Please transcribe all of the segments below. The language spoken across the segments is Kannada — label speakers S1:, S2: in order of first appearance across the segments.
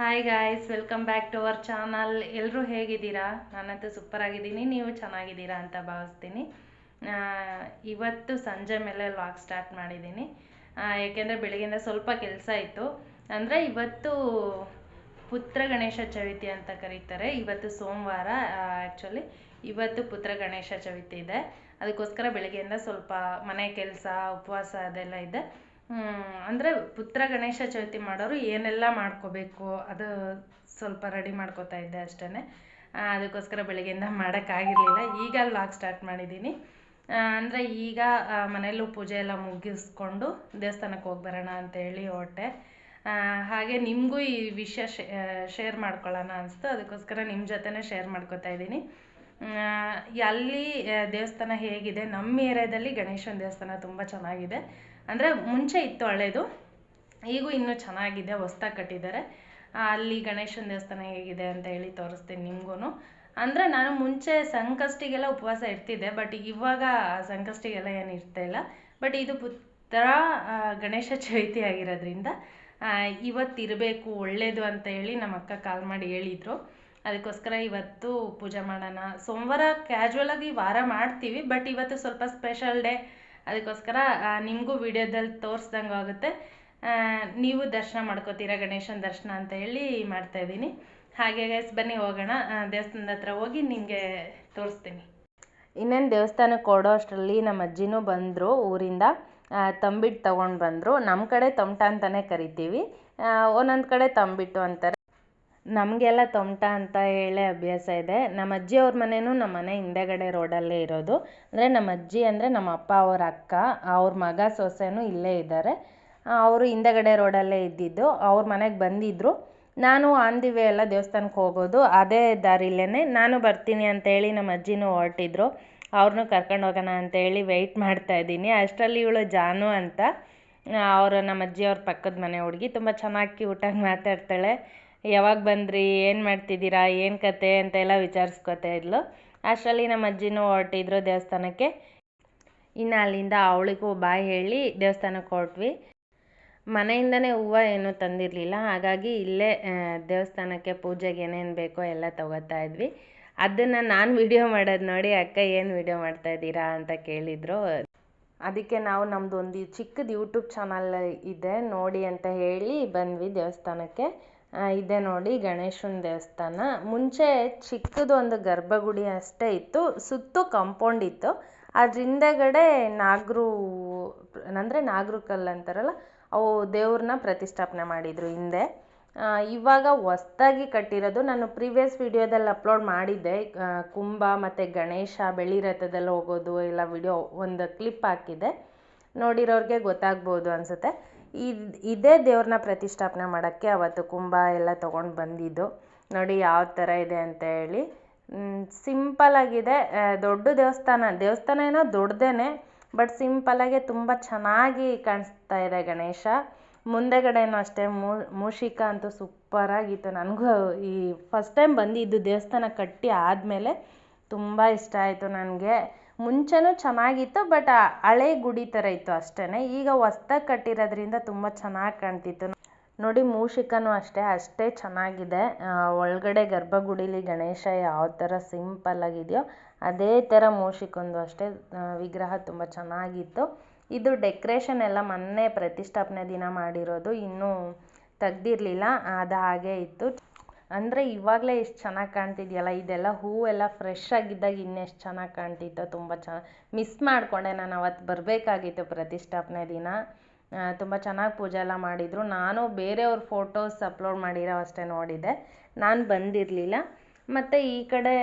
S1: Hi guys welcome back to our channel ಎಲ್ಲರೂ ಹೇಗಿದ್ದೀರಾ? ನಾನಂತೂ ಸೂಪರ್ ಆಗಿದ್ದೀನಿ. ನೀವು ಚೆನ್ನಾಗಿದ್ದೀರಾ ಅಂತ ಭಾವಿಸ್ತೀನಿ. ಇವತ್ತು ಸಂಜೆ ಮೇಲೆ ವಾಕ್ ಸ್ಟಾರ್ಟ್ ಮಾಡಿದ್ದೀನಿ. ಏಕೆಂದರೆ ಬೆಳಗ್ಗೆಯಿಂದ ಸ್ವಲ್ಪ ಕೆಲಸ ಇತ್ತು. ಅಂದರೆ ಇವತ್ತು ಪುತ್ರ ಗಣೇಶ ಚವಿತಿ ಅಂತ ಕರೀತಾರೆ. ಇವತ್ತು ಸೋಮವಾರ ಆ್ಯಕ್ಚುಲಿ ಇವತ್ತು ಪುತ್ರ ಗಣೇಶ ಚವಿತಿ ಇದೆ. ಅದಕ್ಕೋಸ್ಕರ ಬೆಳಗ್ಗೆಯಿಂದ ಸ್ವಲ್ಪ ಮನೆ ಕೆಲಸ, ಉಪವಾಸ ಅದೆಲ್ಲ ಇದೆ. ಅಂದರೆ ಪುತ್ರ ಗಣೇಶ ಚೌತಿ ಮಾಡೋರು ಏನೆಲ್ಲ ಮಾಡ್ಕೋಬೇಕು ಅದು ಸ್ವಲ್ಪ ರೆಡಿ ಮಾಡ್ಕೋತಾ ಇದ್ದೆ ಅಷ್ಟೇ ಅದಕ್ಕೋಸ್ಕರ ಬೆಳಗ್ಗೆಯಿಂದ ಮಾಡೋಕ್ಕಾಗಿರಲಿಲ್ಲ. ಈಗ ಲಾಗ್ ಸ್ಟಾರ್ಟ್ ಮಾಡಿದ್ದೀನಿ ಅಂದರೆ ಈಗ ಮನೆಯಲ್ಲೂ ಪೂಜೆ ಎಲ್ಲ ಮುಗಿಸ್ಕೊಂಡು ದೇವಸ್ಥಾನಕ್ಕೆ ಹೋಗಿ ಬರೋಣ ಅಂತೇಳಿ ಹೊಟ್ಟೆ ಹಾಗೆ ನಿಮಗೂ ಈ ವಿಷಯ ಶೇರ್ ಮಾಡ್ಕೊಳ್ಳೋಣ ಅನಿಸ್ತು. ಅದಕ್ಕೋಸ್ಕರ ನಿಮ್ಮ ಜೊತೆನೇ ಶೇರ್ ಮಾಡ್ಕೊತಾ ಇದ್ದೀನಿ. ಅಲ್ಲಿ ದೇವಸ್ಥಾನ ಹೇಗಿದೆ? ನಮ್ಮ ಏರಿಯಾದಲ್ಲಿ ಗಣೇಶನ ದೇವಸ್ಥಾನ ತುಂಬ ಚೆನ್ನಾಗಿದೆ. ಅಂದರೆ ಮುಂಚೆ ಇತ್ತು ಹಳೇದು. ಈಗೂ ಇನ್ನೂ ಚೆನ್ನಾಗಿದೆ ಹೊಸ್ದಾಗಿ ಕಟ್ಟಿದ್ದಾರೆ. ಅಲ್ಲಿ ಗಣೇಶನ ದೇವಸ್ಥಾನ ಹೇಗಿದೆ ಅಂತ ಹೇಳಿ ತೋರಿಸ್ತೀನಿ ನಿಮಗೂ ಅಂದರೆ ನಾನು ಮುಂಚೆ ಸಂಕಷ್ಟಿಗೆಲ್ಲ ಉಪವಾಸ ಇರ್ತಿದ್ದೆ, ಬಟ್ ಇವಾಗ ಸಂಕಷ್ಟಿಗೆಲ್ಲ ಏನು ಇರ್ತಾ ಇಲ್ಲ. ಬಟ್ ಇದು ಪುತ್ರ ಗಣೇಶ ಚೈತಿ ಆಗಿರೋದ್ರಿಂದ ಇವತ್ತು ಇರಬೇಕು ಒಳ್ಳೇದು ಅಂತ ಹೇಳಿ ನಮ್ಮ ಅಕ್ಕ ಕಾಲ್ ಮಾಡಿ ಹೇಳಿದರು. ಅದಕ್ಕೋಸ್ಕರ ಇವತ್ತು ಪೂಜೆ ಮಾಡೋಣ. ಸೋಮವಾರ ಕ್ಯಾಶುವಲ್ ಆಗಿ ವಾರ ಮಾಡ್ತೀವಿ, ಬಟ್ ಇವತ್ತು ಸ್ವಲ್ಪ ಸ್ಪೆಷಲ್ ಡೇ ಅದಕ್ಕೋಸ್ಕರ ನಿಮಗೂ ವಿಡಿಯೋದಲ್ಲಿ ತೋರಿಸ್ದಂಗೆ ಆಗುತ್ತೆ. ನೀವು ದರ್ಶನ ಮಾಡ್ಕೋತೀರಾ ಗಣೇಶನ ದರ್ಶನ ಅಂತ ಹೇಳಿ ಮಾಡ್ತಾ ಇದ್ದೀನಿ. ಹಾಗೆ ಗೈಸ್ ಬನ್ನಿ ಹೋಗೋಣ. ದೇವಸ್ಥಾನದ ಹತ್ರ ಹೋಗಿ ನಿಮಗೆ ತೋರಿಸ್ತೀನಿ. ಇನ್ನೇನು ದೇವಸ್ಥಾನಕ್ಕೆ ಕೊಡೋ ಅಷ್ಟರಲ್ಲಿ ನಮ್ಮ ಅಜ್ಜಿನೂ ಬಂದರು ಊರಿಂದ. ತಂಬಿಟ್ಟು ತೊಗೊಂಡು ಬಂದರು. ನಮ್ಮ ಕಡೆ ತಮಟ ಅಂತಲೇ ಕರಿತೀವಿ. ಒಂದೊಂದು ಕಡೆ ತಂಬಿಟ್ಟು ಅಂತಾರೆ. ನಮಗೆಲ್ಲ ತಮಟ ಅಂತ ಹೇಳೇ ಅಭ್ಯಾಸ ಇದೆ. ನಮ್ಮ ಅಜ್ಜಿ ಅವ್ರ ಮನೆಯೂ ನಮ್ಮ ಮನೆ ಹಿಂದೆಗಡೆ ರೋಡಲ್ಲೇ ಇರೋದು. ಅಂದರೆ ನಮ್ಮ ಅಜ್ಜಿ ಅಂದರೆ ನಮ್ಮ ಅಪ್ಪ, ಅವ್ರ ಅಕ್ಕ, ಅವ್ರ ಮಗ ಸೊಸೆನೂ ಇಲ್ಲೇ ಇದ್ದಾರೆ. ಅವರು ಹಿಂದೆಗಡೆ ರೋಡಲ್ಲೇ ಇದ್ದಿದ್ದು. ಅವ್ರ ಮನೆಗೆ ಬಂದಿದ್ದರು ನಾನು ಆನ್ ದಿ ವೇ ಎಲ್ಲ ದೇವಸ್ಥಾನಕ್ಕೆ ಹೋಗೋದು. ಅದೇ ದಾರಿಲೇ ನಾನು ಬರ್ತೀನಿ ಅಂತೇಳಿ ನಮ್ಮ ಅಜ್ಜಿನೂ ಹೊರಟಿದ್ರು. ಅವ್ರನ್ನೂ ಕರ್ಕೊಂಡು ಹೋಗೋಣ ಅಂತೇಳಿ ವೆಯ್ಟ್ ಮಾಡ್ತಾ ಇದ್ದೀನಿ. ಅಷ್ಟರಲ್ಲಿ ಇವಳು ಜಾನು ಅಂತ. ಅವರು ನಮ್ಮ ಅಜ್ಜಿ ಅವ್ರ ಪಕ್ಕದ ಮನೆ ಹುಡುಗಿ. ತುಂಬ ಚೆನ್ನಾಗಿ ಕ್ಯೂಟಾಗಿ ಮಾತಾಡ್ತಾಳೆ. ಯಾವಾಗ ಬಂದ್ರಿ, ಏನು ಮಾಡ್ತಿದ್ದೀರಾ, ಏನು ಕತೆ ಅಂತೆಲ್ಲ ವಿಚಾರಿಸ್ಕೊತಾ ಇದ್ಲು. ಅಷ್ಟರಲ್ಲಿ ನಮ್ಮ ಅಜ್ಜಿನೂ ಹೊರಟಿದ್ರು ದೇವಸ್ಥಾನಕ್ಕೆ. ಇನ್ನು ಅಲ್ಲಿಂದ ಅವಳಿಗೂ ಬಾಯ್ ಹೇಳಿ ದೇವಸ್ಥಾನಕ್ಕೆ ಹೊರಟ್ವಿ. ಮನೆಯಿಂದನೇ ಹೂವು ಏನೂ ತಂದಿರಲಿಲ್ಲ. ಹಾಗಾಗಿ ಇಲ್ಲೇ ದೇವಸ್ಥಾನಕ್ಕೆ ಪೂಜೆಗೆ ಏನೇನು ಬೇಕೋ ಎಲ್ಲ ತಗೋತಾ ಇದ್ವಿ. ಅದನ್ನು ನಾನು ವಿಡಿಯೋ ಮಾಡೋದು ನೋಡಿ ಅಕ್ಕ ಏನು ವಿಡಿಯೋ ಮಾಡ್ತಾ ಇದ್ದೀರಾ ಅಂತ ಕೇಳಿದರು. ಅದಕ್ಕೆ ನಾವು ನಮ್ಮದು ಒಂದು ಚಿಕ್ಕದು ಯೂಟ್ಯೂಬ್ ಚಾನಲ್ ಇದೆ, ನೋಡಿ ಅಂತ ಹೇಳಿ ಬಂದ್ವಿ ದೇವಸ್ಥಾನಕ್ಕೆ. ಇದೆ ನೋಡಿ ಗಣೇಶನ ದೇವಸ್ಥಾನ. ಮುಂಚೆ ಚಿಕ್ಕದೊಂದು ಗರ್ಭಗುಡಿ ಅಷ್ಟೇ ಇತ್ತು, ಸುತ್ತು ಕಾಂಪೌಂಡ್ ಇತ್ತು. ಅದ್ರ ಹಿಂದೆಗಡೆ ನಾಗರು, ಅಂದರೆ ನಾಗರು ಕಲ್ಲು ಅಂತಾರಲ್ಲ, ಅವು ದೇವ್ರನ್ನ ಪ್ರತಿಷ್ಠಾಪನೆ ಮಾಡಿದರು ಹಿಂದೆ. ಇವಾಗ ಹೊಸ್ದಾಗಿ ಕಟ್ಟಿರೋದು ನಾನು ಪ್ರೀವಿಯಸ್ ವಿಡಿಯೋದಲ್ಲಿ ಅಪ್ಲೋಡ್ ಮಾಡಿದ್ದೆ. ಕುಂಭ ಮತ್ತು ಗಣೇಶ, ಬೆಳ್ಳಿ ರಥದಲ್ಲಿ ಹೋಗೋದು, ಎಲ್ಲ ವಿಡಿಯೋ ಒಂದು ಕ್ಲಿಪ್ ಹಾಕಿದ್ದೆ. ನೋಡಿರೋರಿಗೆ ಗೊತ್ತಾಗ್ಬೋದು ಅನಿಸುತ್ತೆ. ಇದು ಇದೇ ದೇವ್ರನ್ನ ಪ್ರತಿಷ್ಠಾಪನೆ ಮಾಡೋಕ್ಕೆ ಅವತ್ತು ಕುಂಭ ಎಲ್ಲ ತೊಗೊಂಡು ಬಂದಿದ್ದು. ನೋಡಿ ಯಾವ ಥರ ಇದೆ ಅಂತ ಹೇಳಿ. ಸಿಂಪಲ್ ಆಗಿದೆ. ಆ, ದೊಡ್ಡ ದೇವಸ್ಥಾನ ದೇವಸ್ಥಾನ ಏನೋ ದೊಡ್ಡದೇನೆ ಬಟ್ ಸಿಂಪಲ್ಲಾಗೆ ತುಂಬ ಚೆನ್ನಾಗಿ ಕಾಣಿಸ್ತಾ ಇದೆ ಗಣೇಶ. ಮುಂದೆಗಡೆನೂ ಅಷ್ಟೇ ಮೂಷಿಕ ಅಂತೂ ಸೂಪರಾಗಿತ್ತು ನನಗೂ. ಈ ಫಸ್ಟ್ ಟೈಮ್ ಬಂದಿದ್ದು ದೇವಸ್ಥಾನ ಕಟ್ಟಿ ಆದಮೇಲೆ ತುಂಬ ಇಷ್ಟ ಆಯಿತು ನನಗೆ. ಮುಂಚೆನೂ ಚೆನ್ನಾಗಿತ್ತು ಬಟ್ ಹಳೆ ಗುಡಿ ಥರ ಇತ್ತು ಅಷ್ಟೇ ಈಗ ಹೊಸ್ದಾಗಿ ಕಟ್ಟಿರೋದ್ರಿಂದ ತುಂಬ ಚೆನ್ನಾಗಿ ಕಾಣ್ತಿತ್ತು. ನೋಡಿ, ಮೂಷಿಕನೂ ಅಷ್ಟೇ ಅಷ್ಟೇ ಚೆನ್ನಾಗಿದೆ. ಒಳಗಡೆ ಗರ್ಭಗುಡಿಲಿ ಗಣೇಶ ಯಾವ ಥರ ಸಿಂಪಲ್ ಆಗಿದೆಯೋ, ಅದೇ ಥರ ಮೂಷಿಕೊಂದು ಅಷ್ಟೇ ವಿಗ್ರಹ ತುಂಬ ಚೆನ್ನಾಗಿತ್ತು. ಇದು ಡೆಕ್ರೇಷನ್ ಎಲ್ಲ ಮೊನ್ನೆ ಪ್ರತಿಷ್ಠಾಪನೆ ದಿನ ಮಾಡಿರೋದು, ಇನ್ನೂ ತೆಗ್ದಿರಲಿಲ್ಲ, ಅದು ಹಾಗೆ ಇತ್ತು. ಅಂದರೆ ಇವಾಗಲೇ ಎಷ್ಟು ಚೆನ್ನಾಗಿ ಕಾಣ್ತಿದೆಯಲ್ಲ, ಇದೆಲ್ಲ ಎಲ್ಲ ಫ್ರೆಶ್ ಆಗಿದ್ದಾಗ ಇನ್ನೆಷ್ಟು ಚೆನ್ನಾಗಿ ಕಾಣ್ತಿತ್ತು, ತುಂಬ ಚ ಮಿಸ್ ಮಾಡಿಕೊಂಡೆ ನಾನು ಅವತ್ತು ಬರಬೇಕಾಗಿತ್ತು ಪ್ರತಿಷ್ಠಾಪನೆ ದಿನ. ತುಂಬ ಚೆನ್ನಾಗಿ ಪೂಜೆ ಎಲ್ಲ ಮಾಡಿದರು. ನಾನು ಬೇರೆಯವ್ರ ಫೋಟೋಸ್ ಅಪ್ಲೋಡ್ ಮಾಡಿರೋ ಅಷ್ಟೇ ನೋಡಿದ್ದೆ ನಾನು ಬಂದಿರಲಿಲ್ಲ. ಮತ್ತು ಈ ಕಡೆ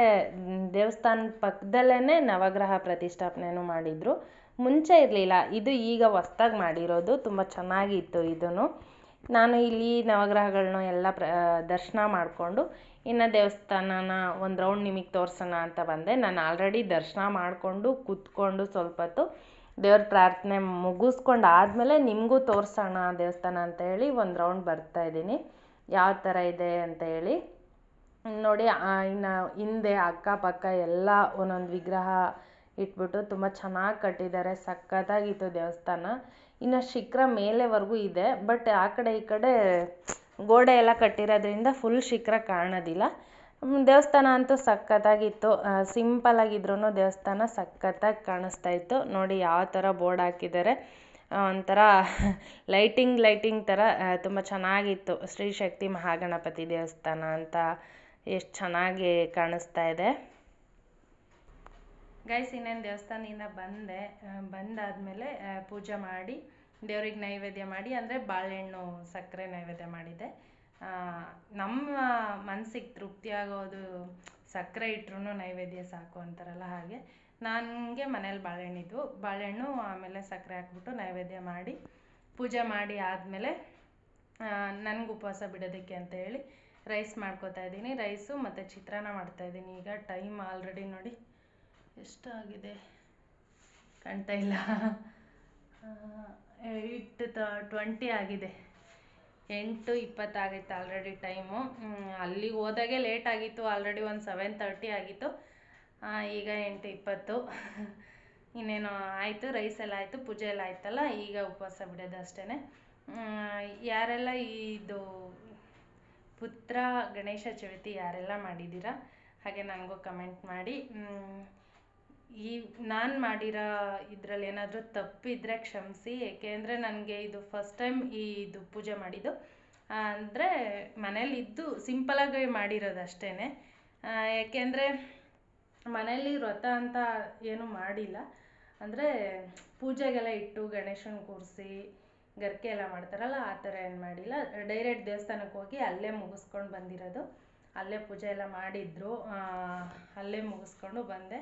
S1: ದೇವಸ್ಥಾನ ಪಕ್ಕದಲ್ಲೇ ನವಗ್ರಹ ಪ್ರತಿಷ್ಠಾಪನೆನೂ ಮಾಡಿದರು. ಮುಂಚೆ ಇರಲಿಲ್ಲ. ಇದು ಈಗ ಹೊಸ್ದಾಗಿ ಮಾಡಿರೋದು. ತುಂಬ ಚೆನ್ನಾಗಿತ್ತು ಇದೂ ನಾನು ಇಲ್ಲಿ ನವಗ್ರಹಗಳನ್ನೂ ಎಲ್ಲ ಪ್ರ ದರ್ಶನ ಮಾಡಿಕೊಂಡು ಇನ್ನು ದೇವಸ್ಥಾನನ ಒಂದು ರೌಂಡ್ ನಿಮಗೆ ತೋರಿಸೋಣ ಅಂತ ಬಂದೆ. ನಾನು ಆಲ್ರೆಡಿ ದರ್ಶನ ಮಾಡಿಕೊಂಡು ಕೂತ್ಕೊಂಡು ಸ್ವಲ್ಪ ಹೊತ್ತು ದೇವ್ರ ಪ್ರಾರ್ಥನೆ ಮುಗಿಸ್ಕೊಂಡು ಆದಮೇಲೆ ನಿಮಗೂ ತೋರಿಸೋಣ ದೇವಸ್ಥಾನ ಅಂತ ಹೇಳಿ ಒಂದು ರೌಂಡ್ ಬರ್ತಾ ಇದ್ದೀನಿ. ಯಾವ ಥರ ಇದೆ ಅಂತ ಹೇಳಿ. ನೋಡಿ ಇನ್ನು ಹಿಂದೆ ಅಕ್ಕಪಕ್ಕ ಎಲ್ಲ ಒಂದೊಂದು ವಿಗ್ರಹ ಇಟ್ಬಿಟ್ಟು ತುಂಬ ಚೆನ್ನಾಗಿ ಕಟ್ಟಿದ್ದಾರೆ, ಸಖತ್ತಾಗಿತ್ತು ದೇವಸ್ಥಾನ. ಇನ್ನು ಶಿಖರ ಮೇಲೆವರೆಗೂ ಇದೆ ಬಟ್ ಆ ಕಡೆ ಈ ಕಡೆ ಗೋಡೆ ಎಲ್ಲ ಕಟ್ಟಿರೋದ್ರಿಂದ ಫುಲ್ ಶಿಖರ ಕಾಣೋದಿಲ್ಲ. ದೇವಸ್ಥಾನ ಅಂತೂ ಸಖತ್ತಾಗಿತ್ತು. ಸಿಂಪಲ್ ಆಗಿದ್ರೂ ದೇವಸ್ಥಾನ ಸಖತ್ತಾಗಿ ಕಾಣಿಸ್ತಾ ಇತ್ತು. ನೋಡಿ ಯಾವ ಥರ ಬೋರ್ಡ್ ಹಾಕಿದ್ದಾರೆ. ಒಂಥರ ಲೈಟಿಂಗ್ ಲೈಟಿಂಗ್ ಥರ ತುಂಬ ಚೆನ್ನಾಗಿತ್ತು. ಶ್ರೀ ಶಕ್ತಿ ಮಹಾಗಣಪತಿ ದೇವಸ್ಥಾನ ಅಂತ ಎಷ್ಟು ಚೆನ್ನಾಗಿ ಕಾಣಿಸ್ತಾ ಇದೆ. ಗೈಸ್ ಇನ್ನೇನು ದೇವಸ್ಥಾನದಿಂದ ಬಂದೆ ಬಂದಾದಮೇಲೆ ಪೂಜೆ ಮಾಡಿ ದೇವ್ರಿಗೆ ನೈವೇದ್ಯ ಮಾಡಿ ಅಂದರೆ ಬಾಳೆಹಣ್ಣು ಸಕ್ಕರೆ ನೈವೇದ್ಯ ಮಾಡಿದ್ದೆ ಆ, ನಮ್ಮ ಮನಸ್ಸಿಗೆ ತೃಪ್ತಿ ಆಗೋದು ಸಕ್ಕರೆ ಇಟ್ರೂ ನೈವೇದ್ಯ ಸಾಕು ಅಂತಾರಲ್ಲ ಹಾಗೆ. ನನಗೆ ಮನೇಲಿ ಬಾಳೆಹಣ್ಣಿದ್ವು ಬಾಳೆಹಣ್ಣು ಆಮೇಲೆ ಸಕ್ಕರೆ ಹಾಕ್ಬಿಟ್ಟು ನೈವೇದ್ಯ ಮಾಡಿ ಪೂಜೆ ಮಾಡಿ ಆದಮೇಲೆ ನನಗೆ ಉಪವಾಸ ಬಿಡೋದಕ್ಕೆ ಅಂತ ಹೇಳಿ ರೈಸ್ ಮಾಡ್ಕೋತಾ ಇದ್ದೀನಿ. ರೈಸು ಮತ್ತು ಚಿತ್ರಾನ್ನ ಮಾಡ್ತಾಯಿದ್ದೀನಿ ಈಗ ಟೈಮ್ ಆಲ್ರೆಡಿ ನೋಡಿ. ಎಷ್ಟಾಗಿದೆ? ಕಾಣ್ತಾ ಇಲ್ಲ. ಏಯ್ಟ್ ಟ್ವೆಂಟಿ ಆಗಿದೆ. ಎಂಟು ಇಪ್ಪತ್ತಾಗಿತ್ತು ಆಲ್ರೆಡಿ ಟೈಮು ಅಲ್ಲಿಗೆ ಹೋದಾಗೆ ಲೇಟ್ ಆಗಿತ್ತು ಆಲ್ರೆಡಿ ಒಂದು ಸೆವೆನ್ ತರ್ಟಿ ಆಗಿತ್ತು. ಈಗ ಎಂಟು ಇಪ್ಪತ್ತು. ಇನ್ನೇನು ಆಯಿತು ರೈಸ್ ಎಲ್ಲ ಆಯಿತು, ಪೂಜೆ ಎಲ್ಲ ಆಯ್ತಲ್ಲ, ಈಗ ಉಪವಾಸ ಬಿಡೋದು ಅಷ್ಟೇ ಯಾರೆಲ್ಲ ಇದು ಪುತ್ರ ಗಣೇಶ ಚವಿತಿ ಯಾರೆಲ್ಲ ಮಾಡಿದ್ದೀರಾ? ಹಾಗೆ ನನಗೂ ಕಮೆಂಟ್ ಮಾಡಿ. ಈ ನಾನು ಮಾಡಿರೋ ಇದರಲ್ಲಿ ಏನಾದರೂ ತಪ್ಪಿದ್ರೆ ಕ್ಷಮಿಸಿ, ಏಕೆಂದರೆ ನನಗೆ ಇದು ಫಸ್ಟ್ ಟೈಮ್ ಈ ಇದು ಪೂಜೆ ಮಾಡಿದ್ದು. ಅಂದರೆ ಮನೇಲಿದ್ದು ಸಿಂಪಲಾಗಿ ಮಾಡಿರೋದು ಅಷ್ಟೇ ಏಕೆಂದರೆ ಮನೇಲಿ ವ್ರತ ಅಂತ ಏನು ಮಾಡಿಲ್ಲ. ಅಂದರೆ ಪೂಜೆಗೆಲ್ಲ ಇಟ್ಟು ಗಣೇಶನ ಕೂರಿಸಿ ಗರ್ಕೆ ಎಲ್ಲ ಮಾಡ್ತಾರಲ್ಲ, ಆ ಥರ ಏನು ಮಾಡಿಲ್ಲ. ಡೈರೆಕ್ಟ್ ದೇವಸ್ಥಾನಕ್ಕೆ ಹೋಗಿ ಅಲ್ಲೇ ಮುಗಿಸ್ಕೊಂಡು ಬಂದಿರೋದು. ಅಲ್ಲೇ ಪೂಜೆ ಎಲ್ಲ ಮಾಡಿದ್ರು. ಅಲ್ಲೇ ಮುಗಿಸ್ಕೊಂಡು ಬಂದೆ.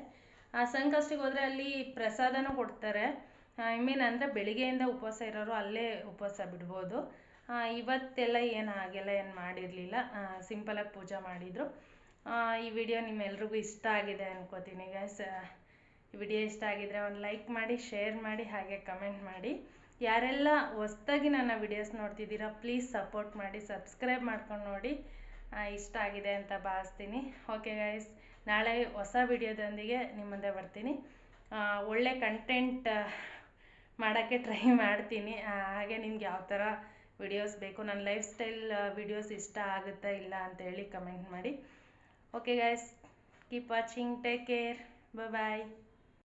S1: ಆ ಸಂಕಷ್ಟಿಗೆ ಹೋದರೆ ಅಲ್ಲಿ ಪ್ರಸಾದನೂ ಕೊಡ್ತಾರೆ. ಐ ಮೀನ್ ಅಂದರೆ ಬೆಳಿಗ್ಗೆಯಿಂದ ಉಪವಾಸ ಇರೋರು ಅಲ್ಲೇ ಉಪವಾಸ ಬಿಡ್ಬೋದು. ಇವತ್ತೆಲ್ಲ ಏನು ಹಾಗೆಲ್ಲ ಏನು ಮಾಡಿರಲಿಲ್ಲ. ಸಿಂಪಲಾಗಿ ಪೂಜೆ ಮಾಡಿದರು. ಈ ವಿಡಿಯೋ ನಿಮ್ಮೆಲ್ರಿಗೂ ಇಷ್ಟ ಆಗಿದೆ ಅನ್ಕೋತೀನಿ ಗ್ಯಾಸ್ ಈ ವಿಡಿಯೋ ಇಷ್ಟ ಆಗಿದ್ರೆ ಒಂದು ಲೈಕ್ ಮಾಡಿ ಶೇರ್ ಮಾಡಿ, ಹಾಗೆ ಕಮೆಂಟ್ ಮಾಡಿ. ಯಾರೆಲ್ಲ ಹೊಸ್ದಾಗಿ ನನ್ನ ವಿಡಿಯೋಸ್ ನೋಡ್ತಿದ್ದೀರಾ ಪ್ಲೀಸ್ ಸಪೋರ್ಟ್ ಮಾಡಿ ಸಬ್ಸ್ಕ್ರೈಬ್ ಮಾಡ್ಕೊಂಡು ನೋಡಿ. ಇಷ್ಟ ಆಗಿದೆ ಅಂತ ಭಾವಿಸ್ತೀನಿ. ಓಕೆ ಗೈಸ್ ನಾಳೆ ಹೊಸ ವಿಡಿಯೋದೊಂದಿಗೆ ನಿಮ್ಮ ಮುಂದೆ ಬರ್ತೀನಿ. ಒಳ್ಳೆ ಕಂಟೆಂಟ್ ಮಾಡೋಕ್ಕೆ ಟ್ರೈ ಮಾಡ್ತೀನಿ. ಹಾಗೆ ನಿಮ್ಗೆ ಯಾವ ಥರ ವಿಡಿಯೋಸ್ ಬೇಕು, ನನ್ನ ಲೈಫ್ ಸ್ಟೈಲ್ ವಿಡಿಯೋಸ್ ಇಷ್ಟ ಆಗುತ್ತಾ ಇಲ್ಲ ಅಂತ ಹೇಳಿ ಕಮೆಂಟ್ ಮಾಡಿ. Okay guys keep watching take care bye